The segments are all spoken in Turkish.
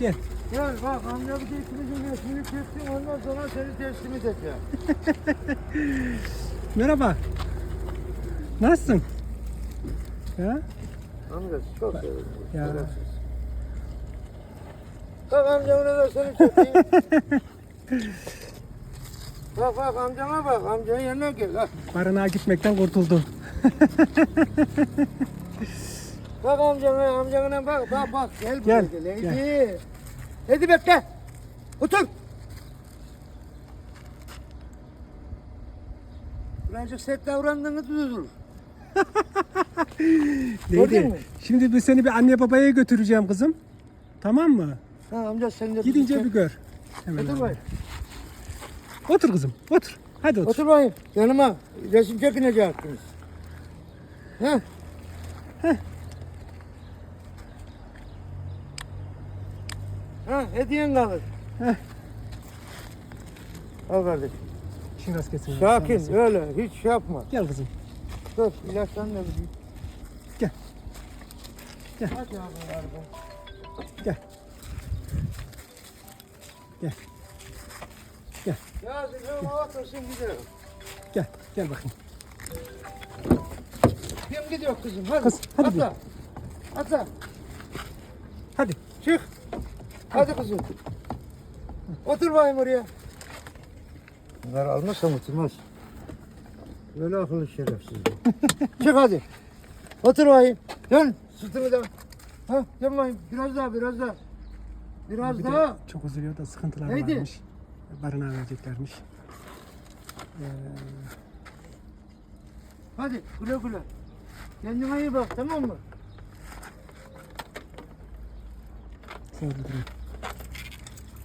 Gel. Gel bak amca bir de ikimizin resmini çeksin ondan sonra seni teslim edeceğim. Merhaba. Nasılsın? Ya? Amca çok sevindim. Ya. şerefsiz. Bak amcanı da seni çekeyim. bak bak amcana bak amcanın yanına gel. Bak, Barınağa gitmekten kurtuldu. bak amcana amcana bak bak bak gel buraya Gel, gel. gel. Hadi. Hadi bekle. Otur. Birazcık sert davrandığını. Gördün Neydi? Şimdi biz seni bir anne babaya götüreceğim kızım. Tamam mı? Ha amca sen de Gidince bir gör. Hemen Otur bakayım. Otur kızım. Otur. Hadi otur. Otur bakayım yanıma. Resim çekineceksiniz. Heh. Heh. Ha, hediyen kalır. Heh. Al kardeşim. İşin rast gelsin. Sakin, öyle. Hiç şey yapma. Gel kızım. Dur, ilaçlarını da bileyim. Gel. Gel. Hadi abi yardım. Gel. Gel. Gel. Ya hava otursun gidelim. Gel. Gel bakayım. Kim gidiyor kızım? Hadi. Kız, hadi Atla. Atla. Hadi. Çık. Hadi kızım. Otur bakayım oraya. Bunları almazsam oturmaz. Böyle akıllı şerefsiz. Çık hadi. Otur bakayım. Dön. Sırtını dön. Ha, dön bakayım. Biraz daha, biraz daha. Biraz Bir daha. çok üzülüyor da sıkıntılar Neydi? varmış. Barınağa vereceklermiş. Ee, Hadi güle güle. Kendine iyi bak tamam mı? sağ ol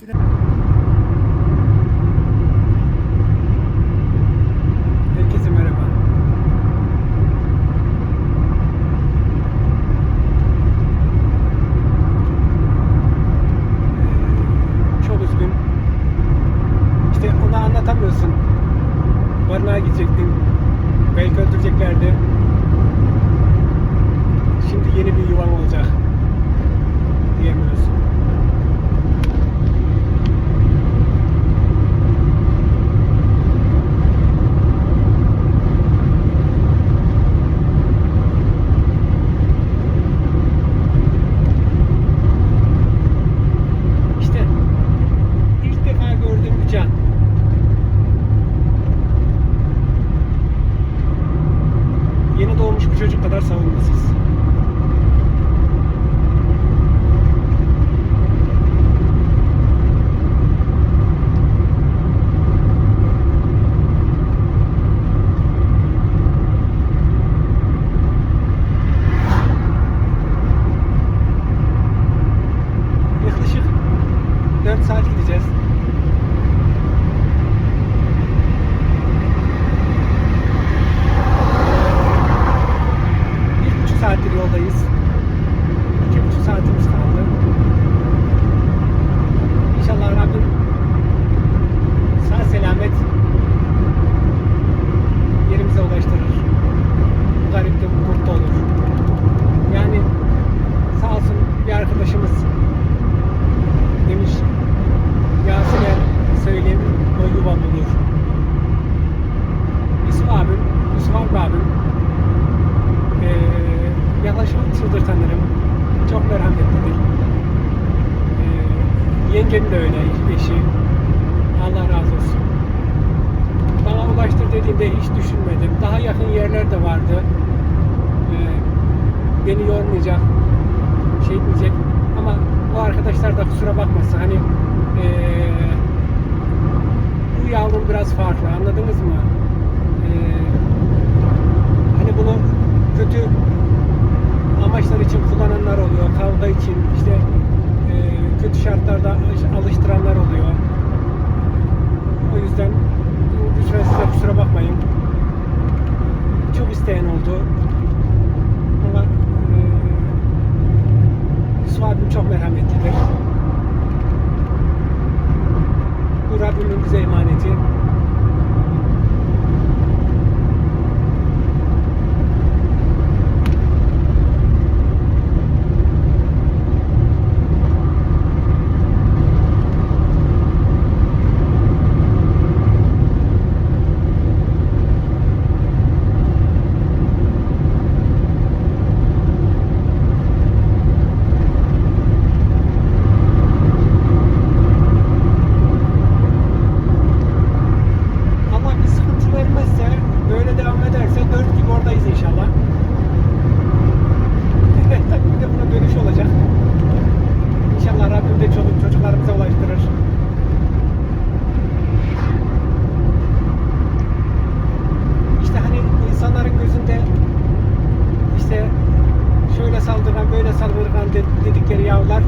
Good night. Düşünmedim. Daha yakın yerler de vardı. Ee, beni yormayacak, şey diyecek. Ama bu arkadaşlar da kusura bakmasın. Hani ee, bu yavrum biraz farklı. Anladınız mı? Ee, hani bunu kötü amaçlar için kullananlar oluyor. Kavga için işte e, kötü şartlarda alıştıranlar oluyor. O yüzden lütfen size kusura bakmayın. İsteyen oldu. Ama e, Yusuf abim çok merhametlidir. Bu Rabbimin bize emaneti. dedikleri yavrular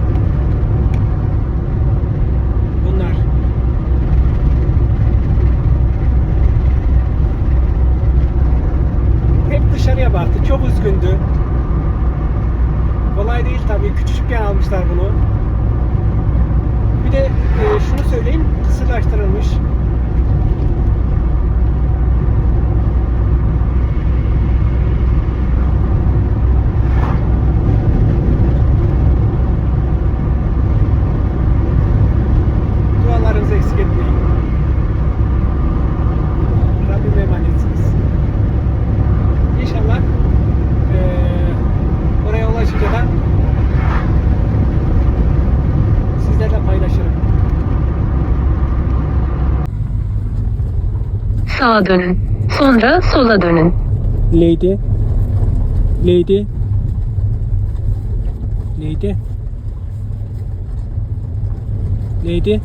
Sağa dönün. Sonra sola dönün. Lady. Lady. Lady. Lady.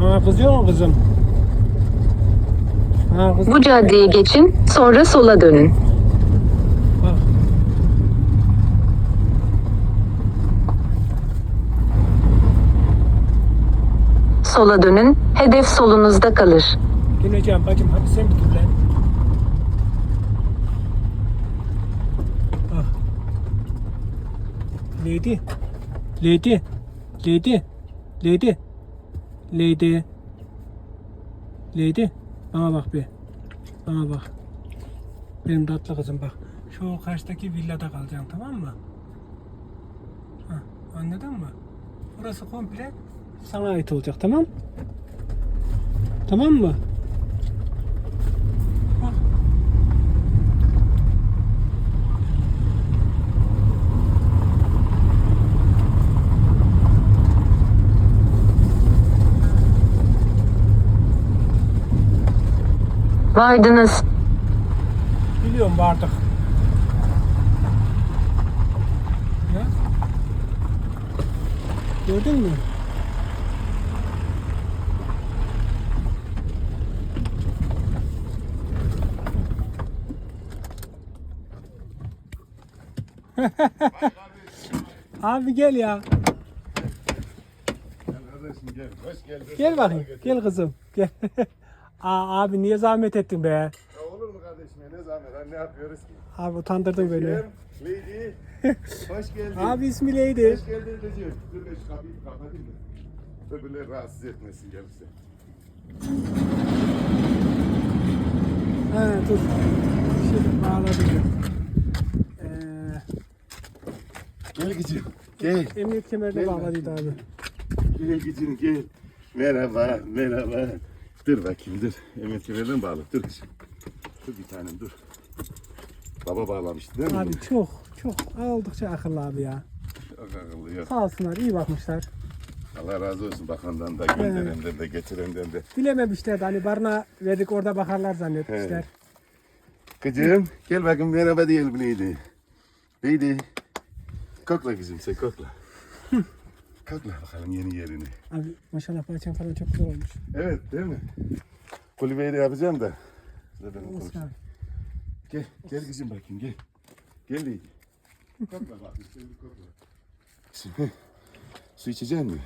Ha kızıyor mu kızım? Ha kızım. Bu caddeyi geçin, sonra sola dönün. Bak. Sola dönün, hedef solunuzda kalır. Döneceğim bacım hadi sen bir dur lan. Ah. Lady. Lady. Lady. Lady. Lady. Lady. Bana bak bir. Bana bak. Benim tatlı kızım bak. Şu karşıdaki villada kalacaksın tamam mı? Hah, anladın mı? Burası komple sana ait olacak tamam? Tamam mı? Vardınız. Biliyorum vardık. Ya. Gördün mü? Abi gel ya. Kardeşim gel, hoş geldin. Gel bakayım. Gel kızım. Gel. Aa, abi niye zahmet ettin be? Ya olur mu kardeşim ya ne zahmet, ha, ne yapıyoruz ki? Abi utandırdın. Gel, Lady, hoş geldin. Abi ismi neydi? Hoş geldin Recep. Dur ben şu kapıyı kapatayım da. Öbürleri rahatsız etmesin gelirse. Ha dur. Şimdi bağladım. Gel gıcım, gel. emniyet kemerine bağladıydı abi. Gel gıcım, gel. Merhaba, merhaba. Dur bakayım, dur. Emniyet kemerden bağlı. Dur kızım. Dur bir tanem, dur. Baba bağlamıştı değil mi? Abi çok çok oldukça akıllı abi ya. Çok akıllı yok. Sağ olsunlar iyi bakmışlar. Allah razı olsun bakandan da, gönderenden de, getirenden de. Bilememişler de hani barına verdik orada bakarlar zannetmişler. Kızım gel bakayım merhaba diyelim neydi? Neydi? Kokla kızım sen kokla. kokla bakalım yeni yerini. Abi maşallah bahçen falan çok güzel olmuş. Evet değil mi? Kulübeyi de yapacağım da. Konuş- abi. Gel gel kızım bakayım gel. Gel Leydi. kokla bakayım sen bir kokla. Kızım, Su içecek misin?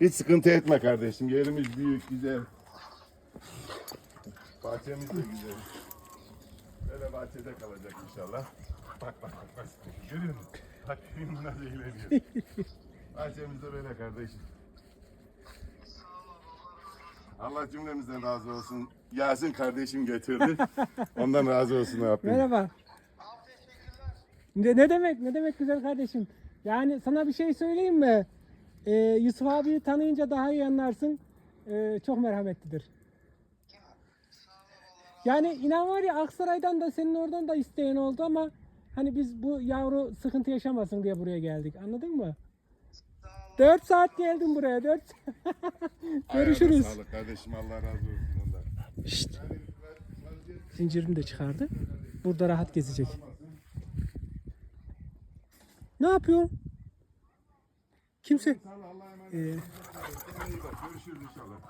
Hiç sıkıntı etme kardeşim. Yerimiz büyük, güzel. Bahçemiz de güzel. Böyle bahçede kalacak inşallah. Bak bak bak. bak. Görüyor musun? Bak nasıl eğleniyor. Bahçemiz de böyle kardeşim. Allah cümlemizden razı olsun. Yasin kardeşim getirdi. Ondan razı olsun yapayım. Merhaba. Ne, ne demek ne demek güzel kardeşim. Yani sana bir şey söyleyeyim mi? Ee, Yusuf abiyi tanıyınca daha iyi anlarsın. Ee, çok merhametlidir. Yani inan var ya Aksaray'dan da senin oradan da isteyen oldu ama hani biz bu yavru sıkıntı yaşamasın diye buraya geldik. Anladın mı? 4 saat geldim buraya. 4 Görüşürüz. Sağlık kardeşim Allah razı olsun. Şşt. Zincirini de çıkardı. Burada rahat gezecek. Ne yapıyorsun? Kimse. Ee, Görüşürüz inşallah.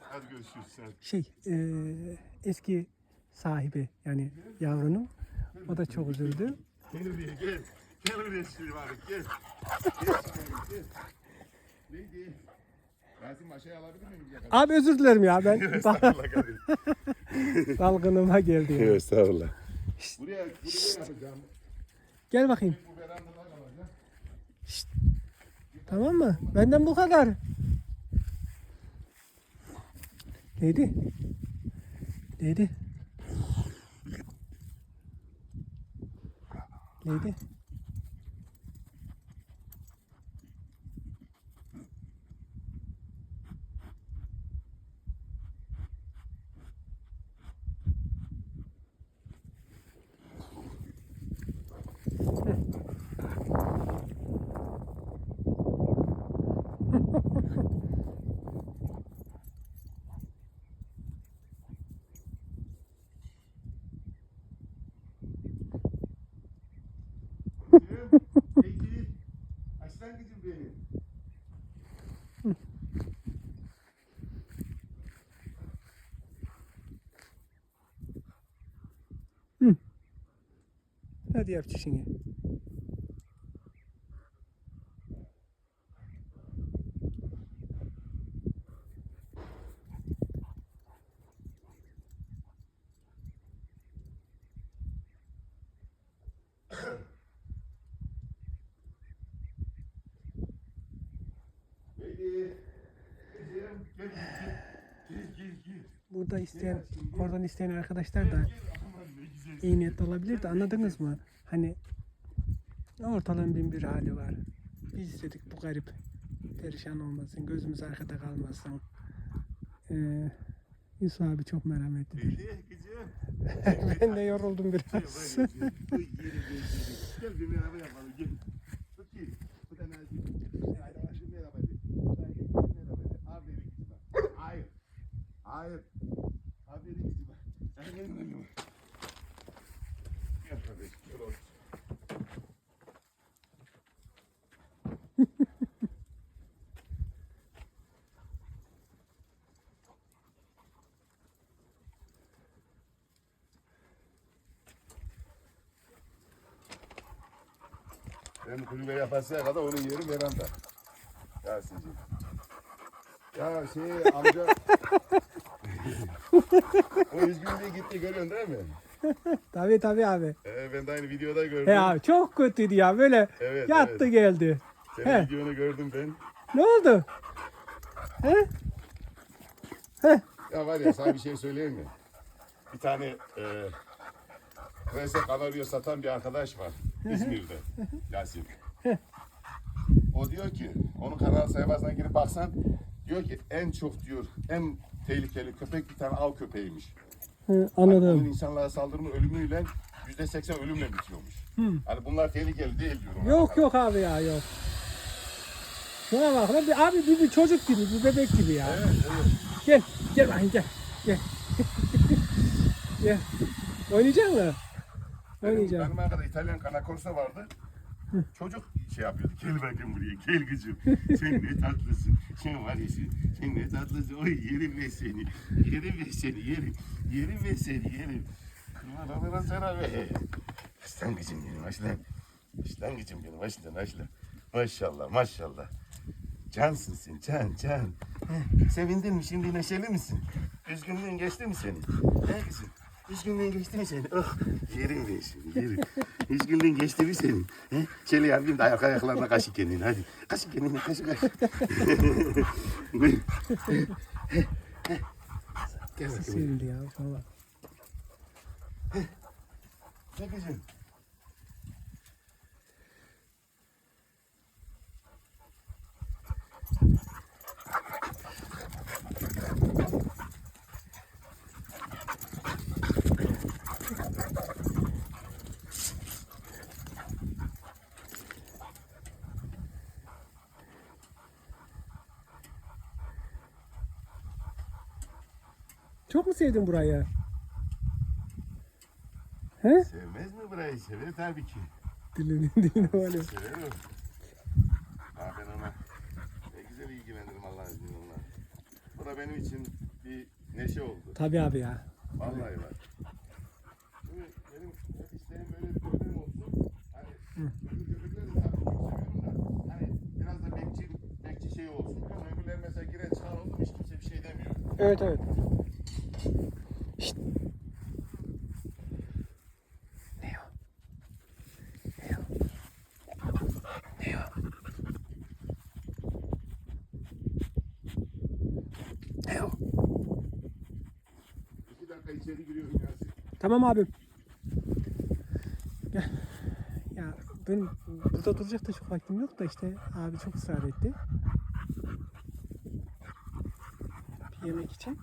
Hadi görüşürüz şey ee, eski sahibi yani yavrunun o da çok üzüldü. Gel buraya gel. Gel buraya şimdi bari gel. Neydi? Rasim aşağıya alabilir miyim? Ya? Abi özür dilerim ya ben Estağfurullah kardeşim. dalgınıma geldi. ya. Evet estağfurullah. Buraya, buraya yapacağım. Gel bakayım. Bu verandalar alacağım. Şşt. Tamam mı? Benden bu kadar. Neydi? Neydi? Neydi? Peki. Aslan kızım benim. Hadi yap çişini. Peki. Kızım gel gel. Gel gel gel. Burada isteyen, oradan isteyen arkadaşlar da iyi niyetli olabilir de anladınız mı? Hani ortalığın bin bir hali var. Biz istedik bu garip perişan olmasın, gözümüz arkada kalmasın. Ee, Yusuf abi çok kızım. ben de yoruldum biraz. Gel bir merhaba yapalım gel. Bakayım. Bu da nazik. Haydi bak şu merhaba de. Bu da merhaba de. Aferin kızıma. Hayır. Hayır. Aferin kızıma. Sen gel benimle. Gel kardeşim. Gel otur. Ben kulübe yapasıya kadar onun yeri veranda. Yasin'ciğim. Ya şey amca... o üzgünlüğe gitti görüyorsun değil mi? tabii tabii abi. Ee, ben de aynı videoda gördüm. He abi çok kötüydü ya böyle Evet, yattı evet. geldi. Senin He. videonu gördüm ben. Ne oldu? He? Ya var ya sana bir şey söyleyeyim mi? Bir tane e, Rese kanaryo satan bir arkadaş var İzmir'de. Yasin. O diyor ki, onun kanal sayfasına girip baksan diyor ki en çok diyor en tehlikeli köpek bir tane av köpeğiymiş. Hı, Hani onun anladım. insanlara saldırma ölümüyle yüzde seksen ölümle bitiyormuş. Hani bunlar tehlikeli değil diyorum. Yok yok abi ya yok. Şuna bak lan bir, abi bir, bir çocuk gibi bir bebek gibi ya. Evet, evet. Gel gel bakayım gel. Gel. gel. Oynayacak mısın? Benim, Oynayacağım. benim arkada İtalyan kanakorsa vardı. Çocuk şey yapıyordu. Gel bakayım buraya. Gel kızım. Sen ne tatlısın. Sen var ya sen. Sen ne tatlısın. Oy yerim ve seni. Yerim ve seni. Yerim. Yerim ve seni. Yerim. Kurban olurum sana be. Aslan kızım benim aslan. Aslan kızım benim aslan aslan. Maşallah maşallah. Cansın sen can can. Sevindin mi şimdi neşeli misin? Üzgünlüğün geçti mi senin? He kızım? Üzgünlüğün geçti mi senin? Oh yerim ben seni yerim. Üzgünlüğün geçti mi senin? He? Şöyle yapayım da ayak ayaklarına kaşı kendini hadi. Kaşı kendini kaşı kaşı. Gel bakayım. Sevildi ya falan. Ne kızım? Çok mu sevdin burayı? He? Sevmez mi burayı? Sever tabii ki. Dilinin diline var ya. Sever o. Ha ben ona ne güzel ilgilenirim Allah'ın izniyle onunla. Bu da benim için bir neşe oldu. Tabii abi ya. Vallahi var. Şimdi benim hep isteğim böyle bir köpeğim olsun. Hani öbür köpekleri de tabii çok seviyorum da. Hani biraz da bekçi, bekçi şey olsun. Öbürler mesela giren çıkan oldu hiç kimse bir şey demiyor. Evet evet. Eyvah. Eyvah. İki dakika içeri giriyorum Yasin. Tamam abim. Gel. Ya ben burada duracak da çok vaktim yok da işte abi çok ısrar etti. Bir yemek için.